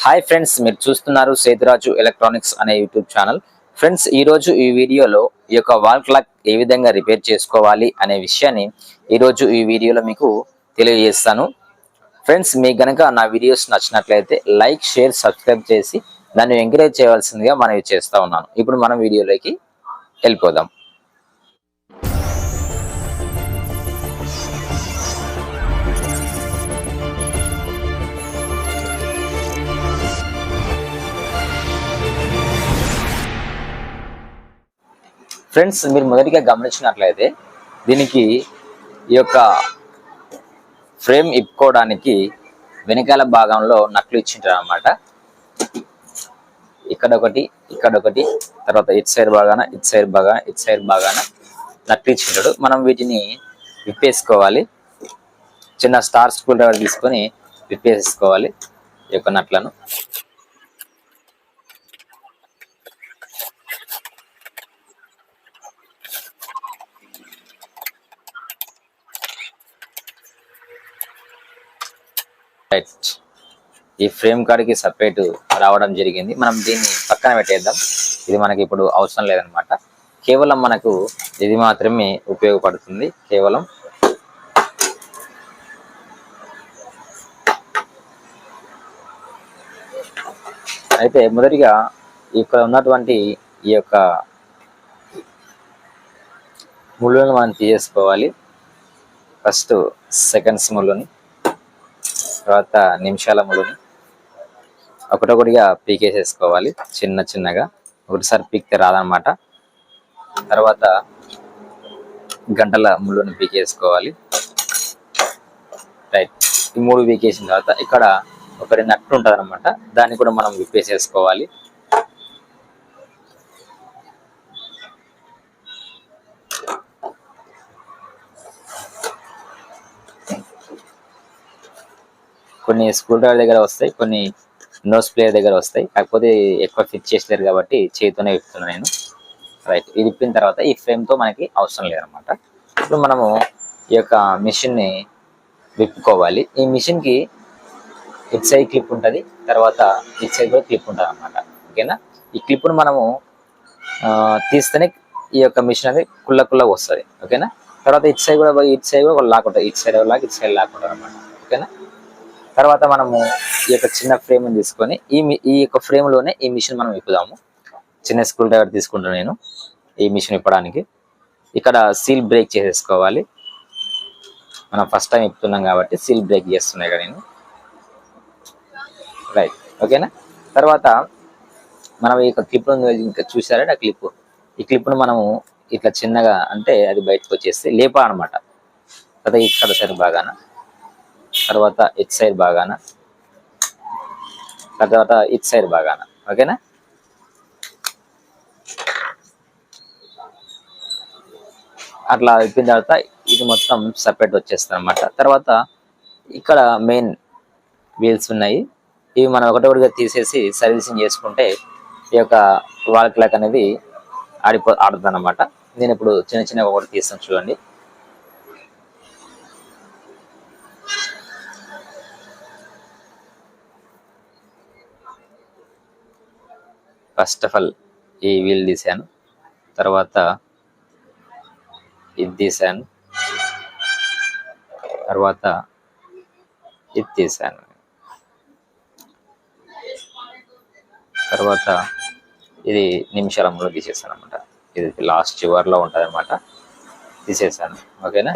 Hi friends మీరు చూస్తున్నారు Sethuraju electronics అనే యూట్యూబ్ ఛానల్. ఫ్రెండ్స్ ఈరోజు ఈ వీడియోలో ఈ యొక్క వాల్ క్లాక్ ఏ విధంగా రిపేర్ చేసుకోవాలి అనే విషయాన్ని ఈరోజు ఈ వీడియోలో మీకు తెలియజేస్తాను. ఫ్రెండ్స్ మీకు గనక నా వీడియోస్ నచ్చినట్లయితే లైక్ షేర్ సబ్స్క్రైబ్ చేసి దాన్ని ఎంకరేజ్ చేయవలసిందిగా మనవి చేస్తూ ఉన్నాను. ఇప్పుడు మనం వీడియోలోకి వెళ్ళిపోదాం. ఫ్రెండ్స్ మీరు మొదటిగా గమనించినట్లయితే దీనికి ఈ యొక్క ఫ్రేమ్ ఇప్పుకోవడానికి వెనకాల భాగంలో నట్లు ఇచ్చింటారు అనమాట ఇక్కడ ఒకటి ఇక్కడ ఒకటి తర్వాత ఇటు సైడ్ బాగాన ఇటు సైడ్ బాగా ఇటు సైడ్ బాగాన నట్లు ఇచ్చింటాడు. మనం వీటిని విప్పేసుకోవాలి. చిన్న స్టార్ స్కూల్ డ్రైవర్ తీసుకొని విప్పేసుకోవాలి ఈ యొక్క నట్లను రైట్ ఈ ఫ్రేమ్ కాడికి సపరేట్ రావడం జరిగింది. మనం దీన్ని పక్కన పెట్టేద్దాం. ఇది మనకి ఇప్పుడు అవసరం లేదనమాట కేవలం మనకు ఇది మాత్రమే ఉపయోగపడుతుంది. కేవలం అయితే మొదటిగా ఇక్కడ ఉన్నటువంటి ఈ యొక్క ముళ్ళుని మనం తీసేసుకోవాలి. ఫస్ట్ సెకండ్స్ ముళ్ళుని తర్వాత నిమిషాల ముళ్ళుని ఒకటొకటిగా పీకేసేసుకోవాలి చిన్న చిన్నగా. ఒకటిసారి పీకితే రాదనమాట తర్వాత గంటల ముళ్ళుని పీకేసుకోవాలి. రైట్. ఈ మూడు పీకేసిన తర్వాత ఇక్కడ ఒకటి నట్టు ఉంటుంది అనమాట దాన్ని కూడా మనం విప్పేసేసుకోవాలి. కొన్ని స్కూల్ డ్రైవర్ దగ్గర వస్తాయి కొన్ని నోస్ ప్లేయర్ దగ్గర వస్తాయి. కాకపోతే ఎక్కువ ఫిట్ చేసలేరు కాబట్టి చేతితోనే విప్పుతున్నాను నేను. రైట్ ఇది విప్పిన తర్వాత ఈ ఫ్రేమ్తో మనకి అవసరం లేదనమాట ఇప్పుడు మనము ఈ యొక్క మిషన్ని విప్పుకోవాలి. ఈ మిషన్కి ఇట్ సైడ్ క్లిప్ ఉంటుంది. తర్వాత ఇట్ సైడ్ కూడా క్లిప్ ఉంటుంది అనమాట ఓకేనా ఈ క్లిప్ను మనము తీస్తేనే ఈ యొక్క మిషన్ అనేది కుల్ల కుల్లగా వస్తుంది. ఓకేనా తర్వాత ఇట్ సైడ్ కూడా ఇట్ సైడ్ కూడా లాక్ ఉంటుంది. ఇట్ సైడ్ లాక్ ఇట్ సైడ్ లాక్ ఉంటుంది అనమాట ఓకేనా తర్వాత మనము ఈ యొక్క చిన్న ఫ్రేమ్ తీసుకొని ఈ మి- ఈ యొక్క ఫ్రేమ్లోనే ఈ మిషన్ మనం విప్పుదాము. చిన్న స్కూల్ డ్రైవర్ తీసుకుంటాను నేను ఈ మిషన్ విప్పడానికి. ఇక్కడ సీల్ బ్రేక్ చేసేసుకోవాలి. మనం ఫస్ట్ టైం ఇప్పుతున్నాం కాబట్టి సీల్ బ్రేక్ చేస్తున్నాయి కదా నేను. రైట్ ఓకేనా తర్వాత మనం ఈ యొక్క క్లిప్ ఇంకా చూసారంటే ఆ క్లిప్ ఈ క్లిప్ను మనము ఇట్లా చిన్నగా అంటే అది బయటకు వచ్చేస్తే లేపా అనమాట తర్వాత ఇక్కడ సైడ్ బాగాన? తర్వాత ఇట్ సైడ్ బాగాన? తర్వాత ఇట్ సైడ్ బాగాన? ఓకేనా? అట్లా అయిపోయిన తర్వాత ఇది మొత్తం సపరేట్ వచ్చేస్తుంది అనమాట తర్వాత ఇక్కడ మెయిన్ వీల్స్ ఉన్నాయి. ఇవి మనం ఒకటొకటిగా తీసేసి సర్వీసింగ్ చేసుకుంటే ఈ యొక్క వాల్ క్లాక్ అనేది ఆడిపో ఆడుతుంది అనమాట నేను ఇప్పుడు చిన్న చిన్న ఒకటి తీస్తాను చూడండి. ఫస్ట్ ఆఫ్ ఆల్ ఈ వీల్ తీశాను. తర్వాత ఇది తీశాను. తర్వాత ఇది తీశాను. తర్వాత ఇది నిమిషాలంలో తీసేసాను అనమాట ఇది లాస్ట్ చివర్లో ఉంటుంది అనమాట తీసేసాను ఓకేనా?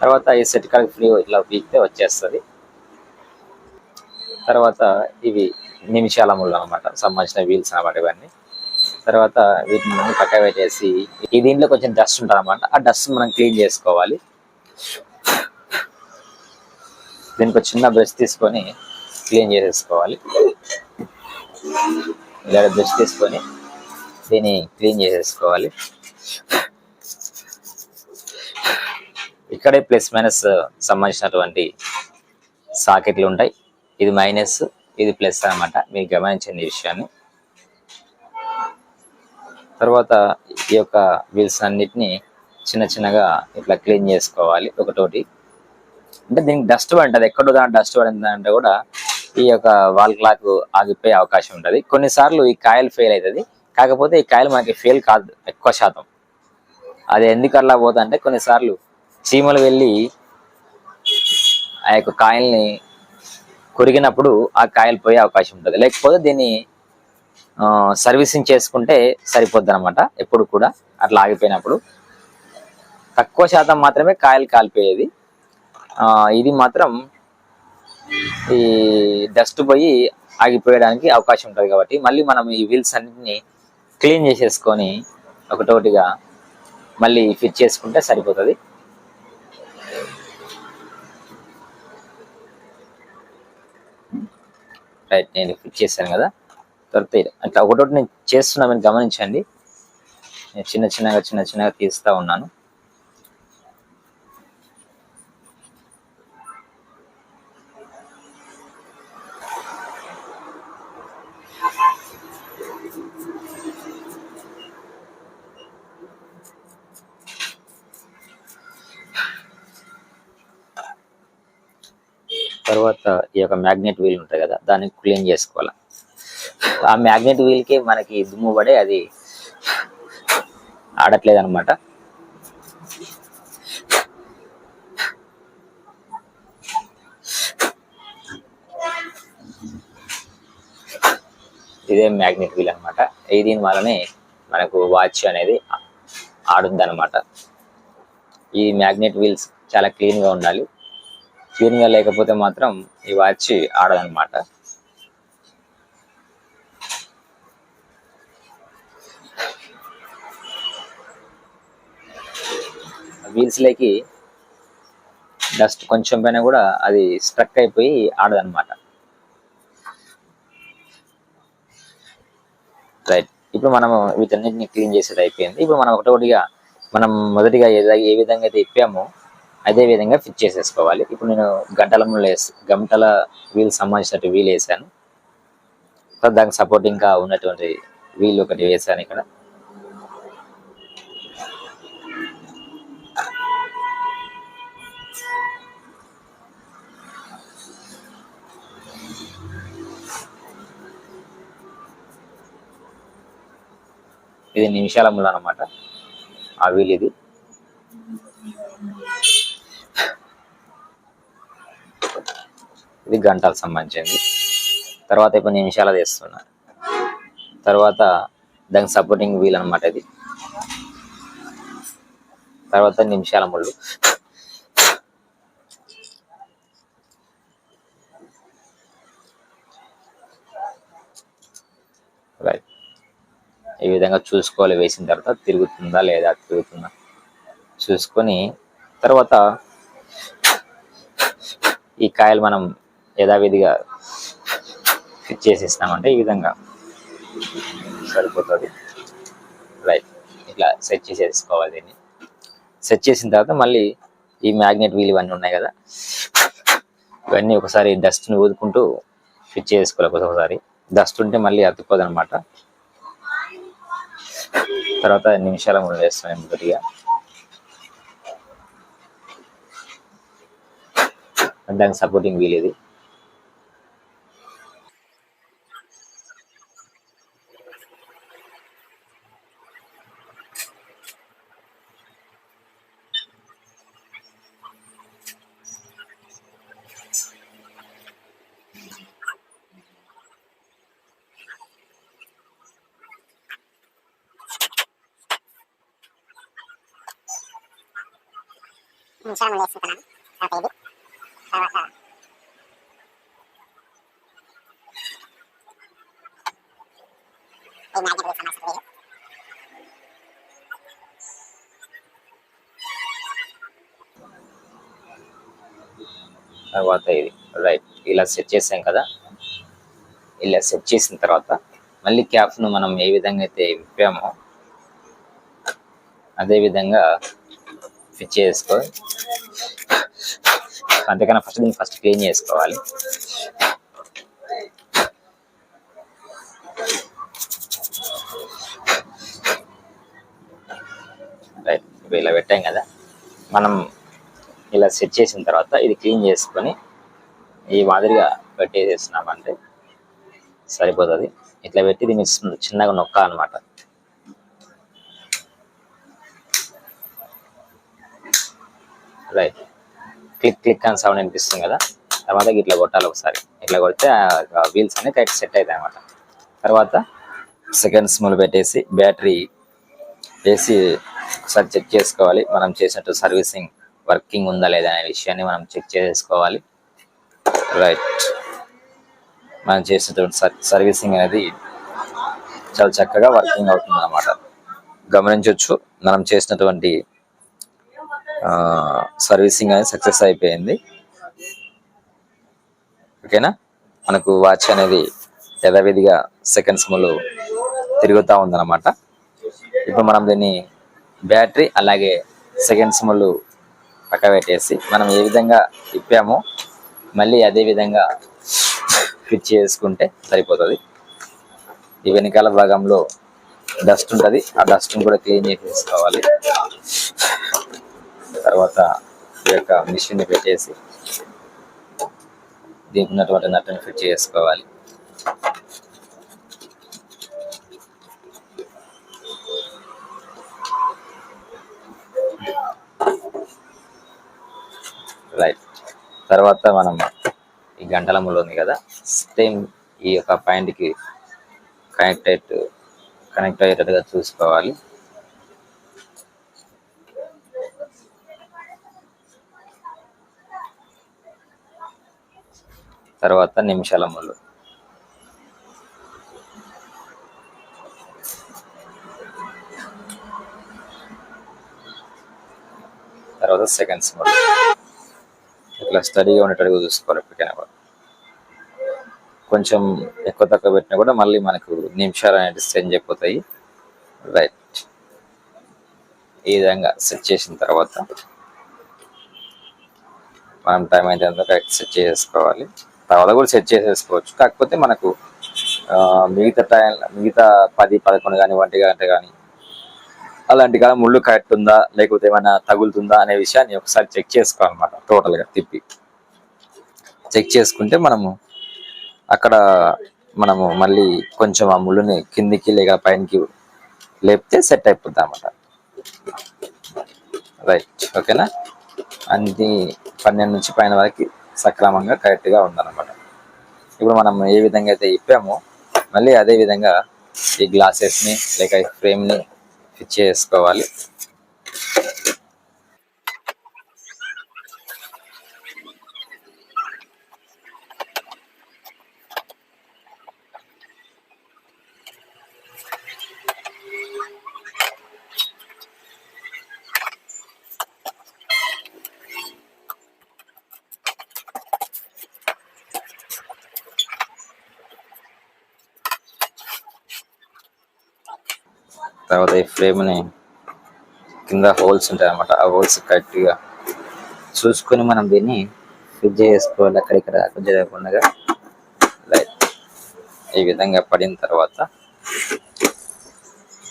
తర్వాత ఈ సెట్ కాడికి ఫ్రీ ఇట్లా పీకితే వచ్చేస్తుంది. తర్వాత ఇవి నిమిషాల ముళ్ళు అనమాట సంబంధించిన వీల్స్ అనమాట ఇవన్నీ. తర్వాత వీటిని మనం పక్క పెట్టేసి ఈ దీంట్లో కొంచెం డస్ట్ ఉంటుంది అనమాట ఆ డస్ట్ మనం క్లీన్ చేసుకోవాలి. దీనికి ఒక చిన్న బ్రష్ తీసుకొని క్లీన్ చేసేసుకోవాలి. ఇలా బ్రష్ తీసుకొని దీన్ని క్లీన్ చేసేసుకోవాలి. ఇక్కడే ప్లస్ మైనస్ సంబంధించినటువంటి సాకెట్లు ఉంటాయి. ఇది మైనస్ ఇది ప్లస్ అన్నమాట. మీరు గమనించండి ఈ విషయాన్ని. తర్వాత ఈ యొక్క వీల్స్ అన్నిటిని చిన్న చిన్నగా ఇట్లా క్లీన్ చేసుకోవాలి ఒకటోటి. అంటే దీనికి డస్ట్ పడుతుంది ఎక్కడో దాని డస్ట్ పడిందంటే కూడా ఈ యొక్క వాల్ క్లాక్ ఆగిపోయే అవకాశం ఉంటుంది. కొన్నిసార్లు ఈ కాయలు ఫెయిల్ అవుతుంది కాకపోతే ఈ కాయలు మనకి ఫెయిల్ కాదు ఎక్కువ శాతం. అది ఎందుకు అలా పోతుందంటే కొన్నిసార్లు చీమలు వెళ్ళి ఆ యొక్క కాయల్ని కొరిగినప్పుడు ఆ కాయలు పోయే అవకాశం ఉంటుంది. లేకపోతే దీన్ని సర్వీసింగ్ చేసుకుంటే సరిపోద్ది అనమాట ఎప్పుడు కూడా అట్లా ఆగిపోయినప్పుడు. తక్కువ శాతం మాత్రమే కాయలు కాలిపోయేది. ఇది మాత్రం ఈ డస్ట్ పోయి ఆగిపోయడానికి అవకాశం ఉంటుంది కాబట్టి మళ్ళీ మనం ఈ వీల్స్ అన్నిటిని క్లీన్ చేసేసుకొని ఒకటోటిగా మళ్ళీ ఫిట్ చేసుకుంటే సరిపోతుంది. రైట్ నేను ఫిట్ చేశాను కదా? తర్వాత అట్లా ఒకటోటి నేను చేస్తున్నామని గమనించండి. నేను చిన్న చిన్నగా చిన్న చిన్నగా తీస్తా ఉన్నాను. తర్వాత ఈ యొక్క మ్యాగ్నెట్ వీల్ ఉంటుంది కదా దాన్ని క్లీన్ చేసుకోవాలి? ఆ మ్యాగ్నెట్ వీల్కి మనకి దుమ్ము పడే అది ఆడట్లేదు అనమాట ఇదే మ్యాగ్నెట్ వీల్ అన్నమాట. ఈ దీని వల్లనే మనకు వాచ్ అనేది ఆడుంది అనమాట ఈ మ్యాగ్నెట్ వీల్స్ చాలా క్లీన్గా ఉండాలి. క్లీన్గా లేకపోతే మాత్రం ఈ వాచ్ ఆడదనమాట వీల్స్ లేకి డస్ట్ కొంచెం పైన కూడా అది స్ట్రక్ అయిపోయి ఆడదనమాట రైట్ ఇప్పుడు మనం వీటన్నిటిని క్లీన్ చేసేది అయిపోయింది. ఇప్పుడు మనం ఒకటొకటిగా మనం మొదటిగా ఏ విధంగా అయితే ఇప్పామో అదే విధంగా ఫిట్ చేసేసుకోవాలి. ఇప్పుడు నేను గంటల వేసి గంటల వీల్ సంబంధించినట్టు వీల్ వేసాను దానికి సపోర్టింగ్గా ఉన్నటువంటి వీల్ ఒకటి వేసాను ఇక్కడ. ఇది నిమిషాల ముళ్ళు అనమాట ఆ వీల్ ఇది. ఇది గంటలకు సంబంధించింది. తర్వాత ఇప్పుడు నిమిషాలు తీస్తున్నా తర్వాత దానికి సపోర్టింగ్ వీల్ అన్నమాట ఇది. తర్వాత నిమిషాల ముళ్ళు. రైట్ ఈ విధంగా చూసుకోవాలి వేసిన తర్వాత తిరుగుతుందా లేదా తిరుగుతుందా? చూసుకొని తర్వాత ఈ కాయలు మనం యథావిధిగా ఫిట్ చేసేస్తామంటే ఈ విధంగా సరిపోతుంది. రైట్ ఇట్లా సెట్ చేసేసుకోవాలి దీన్ని. సెట్ చేసిన తర్వాత మళ్ళీ ఈ మ్యాగ్నెట్ వీల్ ఇవన్నీ ఉన్నాయి కదా. ఇవన్నీ ఒకసారి డస్ట్ని ఊదుకుంటూ ఫిట్ చేసుకోవాలి ఒకసారి డస్ట్ ఉంటే మళ్ళీ అతుక్కోదు అనమాట తర్వాత నిమిషాల ముందు వేస్తాను మొదటిగా దానికి సపోర్టింగ్ వీల్ ఇది. నిమిషాలు వేసుకుంటున్నాను తర్వాత ఇది. తర్వాత ఈ మ్యాగ్నెట్ సమస్య వేరు తర్వాత ఇది. రైట్ ఇలా సెట్ చేసాం కదా. ఇలా సెట్ చేసిన తర్వాత మళ్ళీ క్యాప్ను మనం ఏ విధంగా అయితే విప్పామో అదేవిధంగా విధంగా ఫిట్ చేసుకో అంతేకన్నా ఫస్ట్ దీన్ని ఫస్ట్ క్లీన్ చేసుకోవాలి. రైట్ ఇప్పుడు ఇలా పెట్టాం కదా. మనం ఇలా సెట్ చేసిన తర్వాత ఇది క్లీన్ చేసుకొని ఈ మాదిరిగా పెట్టేసేసినామంటే సరిపోతుంది. ఇట్లా పెట్టి దీన్ని చిన్నగా చిన్నగా నొక్కాలన్నమాట. రైట్ క్లిక్ క్లిక్ అని సౌండ్ అనిపిస్తుంది కదా? తర్వాత ఇట్లా కొట్టాలి ఒకసారి. ఇట్లా కొడితే వీల్స్ అనేవి కరెక్ట్ సెట్ అవుతాయి అనమాట తర్వాత సెకండ్స్ స్మూల్ పెట్టేసి బ్యాటరీ వేసి ఒకసారి చెక్ చేసుకోవాలి. మనం చేసినట్టు సర్వీసింగ్ వర్కింగ్ ఉందా లేదా అనే విషయాన్ని మనం చెక్ చేసుకోవాలి. రైట్ మనం చేసినటువంటి సర్వీసింగ్ అనేది చాలా చక్కగా వర్కింగ్ అవుతుంది అన్నమాట గమనించవచ్చు మనం చేసినటువంటి సర్వీసింగ్ అనేది సక్సెస్ అయిపోయింది. ఓకేనా? మనకు వాచ్ అనేది యథావిధిగా సెకండ్స్ ములు తిరుగుతూ ఉందన్నమాట. ఇప్పుడు మనం దీన్ని బ్యాటరీ అలాగే సెకండ్స్ ములు పక్క పెట్టేసి మనం ఏ విధంగా ఇప్పామో మళ్ళీ అదే విధంగా ఫిట్ చేసుకుంటే సరిపోతుంది. ఈ వెనకాల భాగంలో డస్ట్ ఉంటుంది. ఆ డస్ట్ కూడా క్లీన్ చేసేసుకోవాలి. తర్వాత ఈ యొక్క మిషన్ పెట్టేసి దీనికి ఉన్నటువంటి నట్టను ఫిట్ చేసుకోవాలి. రైట్ తర్వాత మనం ఈ గంటల ముళ్ళు ఉంది కదా సేమ్ ఈ యొక్క పాయింట్కి కనెక్ట్ అయ్యేట్టు కనెక్ట్ అయ్యేటట్టుగా చూసుకోవాలి. తర్వాత నిమిషాల ముళ్ళు తర్వాత సెకండ్స్ ముళ్ళు ఇట్లా స్టడీగా ఉండేటట్టుగా చూసుకోవాలి ఎప్పటికైనా కూడా. కొంచెం ఎక్కువ తక్కువ పెట్టినా కూడా మళ్ళీ మనకు నిమిషాలు అనేది చేంజ్ అయిపోతాయి రైట్ ఈ విధంగా సెట్ చేసిన తర్వాత మనం టైం అయితే కరెక్ట్ సెట్ చేసుకోవాలి. తర్వాత కూడా సెట్ చేసేసుకోవచ్చు. కాకపోతే మనకు మిగతా టైం మిగతా పది పదకొండు కానీ ఒంటి గంట కానీ అలాంటి కాలం ముళ్ళు కరెక్ట్ ఉందా లేకపోతే ఏమైనా తగులుతుందా అనే విషయాన్ని ఒకసారి చెక్ చేసుకోవాలన్నమాట టోటల్గా తిప్పి. చెక్ చేసుకుంటే మనము అక్కడ మనము మళ్ళీ కొంచెం ఆ ముళ్ళుని కిందికి లేక పైనకి లేపితే సెట్ అయిపోద్ది అన్నమాట. రైట్ ఓకేనా? అన్ని పన్నెండు నుంచి పైన వరకు సక్రమంగా కరెక్ట్గా ఉందన్నమాట. ఇప్పుడు మనం ఏ విధంగా అయితే ఇప్పామో మళ్ళీ అదే విధంగా ఈ గ్లాసెస్ని లేక ఈ ఫ్రేమ్ని ఫిట్ చేసుకోవాలి. తర్వాత ఈ ఫ్రేమ్ని కింద హోల్స్ ఉంటాయి అన్నమాట ఆ హోల్స్ కరెక్ట్గా చూసుకొని మనం దీన్ని ఫిట్ చేసుకోవాలి. అక్కడిక్కడ కొంచెం జరగకుండా లైట్ ఈ విధంగా పడిన తర్వాత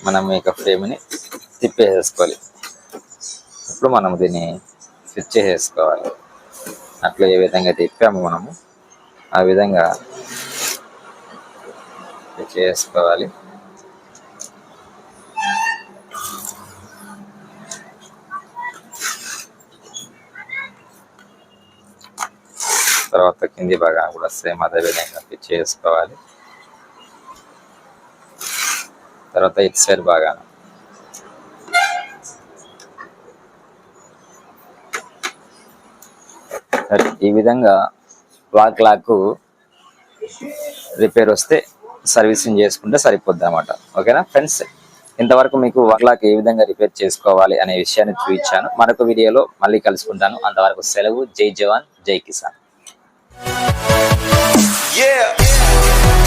మనం ఈ యొక్క ఫ్రేమ్ని తిప్పేసేసుకోవాలి. ఇప్పుడు మనం దీన్ని ఫిట్ చేసేసుకోవాలి. అట్లా ఏ విధంగా తిప్పాము మనము ఆ విధంగా ఫిట్ చేసుకోవాలి. తర్వాత కింది భాగాన్ని కూడా సేమ్ అదే విధంగా ఫిట్ చేసుకోవాలి. తర్వాత ఇటు సైడ్ భాగాన ఈ విధంగా వాక్ లాక్ రిపేర్ వస్తే సర్వీసింగ్ చేసుకుంటే సరిపోద్ది అనమాట ఓకేనా? ఫ్రెండ్స్ ఇంతవరకు మీకు వర్లాక్ ఏ విధంగా రిపేర్ చేసుకోవాలి అనే విషయాన్ని చూపించాను. మరొక వీడియోలో మళ్ళీ కలుసుకుంటాను. అంతవరకు సెలవు. జై జవాన్. జై కిసాన్. Yeah.